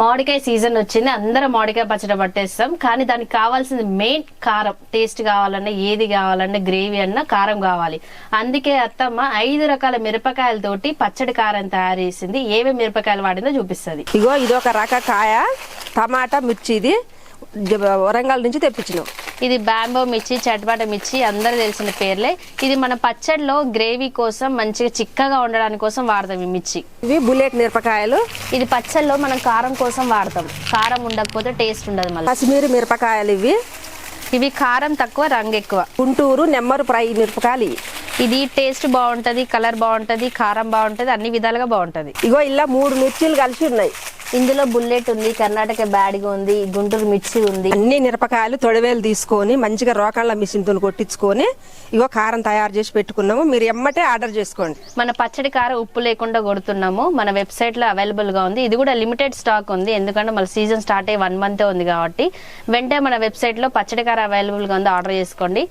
మామిడికాయ సీజన్ వచ్చింది అందరం మామిడికాయ పచ్చడి పట్టేస్తాం. కానీ దానికి కావాల్సింది మెయిన్ కారం. టేస్ట్ కావాలన్నా ఏది కావాలన్నా గ్రేవీ అన్నా కారం కావాలి. అందుకే అత్తమ్మ ఐదు రకాల మిరపకాయలతోటి పచ్చడి కారం తయారు చేసింది. ఏమేమి మిరపకాయలు వాడిందో చూపిస్తుంది. ఇగో ఇది ఒక రక కాయ టమాటా మిర్చి ఇది. వరంగల్ నుంచి తెప్పించినాం. ఇది బ్యాంబో మిర్చి చట్పట మిర్చి అందరూ తెలిసిన పేర్లే. ఇది మన పచ్చడిలో గ్రేవీ కోసం మంచిగా చిక్కగా ఉండడానికి కోసం వాడతాం ఈ మిర్చి. ఇవి బుల్లెట్ మిరపకాయలు. ఇది పచ్చడిలో మనం కారం కోసం వాడతాం. కారం ఉండకపోతే టేస్ట్ ఉండదు మళ్ళీ. కశ్మీరి మిరపకాయలు ఇవి. ఇవి కారం తక్కువ రంగు ఎక్కువ. గుంటూరు నెమ్మరు ఫ్రై మిరపకాయలు ఇది టేస్ట్ బాగుంటది కలర్ బాగుంటది కారం బాగుంటది అన్ని విధాలుగా బాగుంటది. ఇగో ఇలా మూడు మిర్చీలు కలిసి ఉన్నాయి. ఇందులో బుల్లెట్ ఉంది కర్ణాటక బ్యాడ్గా ఉంది గుంటూరు మిర్చి ఉంది. అన్ని మిరపకాయలు తొడవేలు తీసుకొని మంచిగా రోకళ్ళ మిషన్తో కొట్టించుకొని ఇగో కారం తయారు చేసి పెట్టుకున్నాము. మీరు ఎమ్మటే ఆర్డర్ చేసుకోండి. మన పచ్చడి కారం ఉప్పు లేకుండా కొడుతున్నాము. మన వెబ్సైట్లో అవైలబుల్గా ఉంది. ఇది కూడా లిమిటెడ్ స్టాక్ ఉంది. ఎందుకంటే మన సీజన్ స్టార్ట్ అయ్యి వన్ మంత్ ఉంది కాబట్టి. వెంటనే మన వెబ్సైట్లో పచ్చడి కారం అవైలబుల్గా ఉంది ఆర్డర్ చేసుకోండి.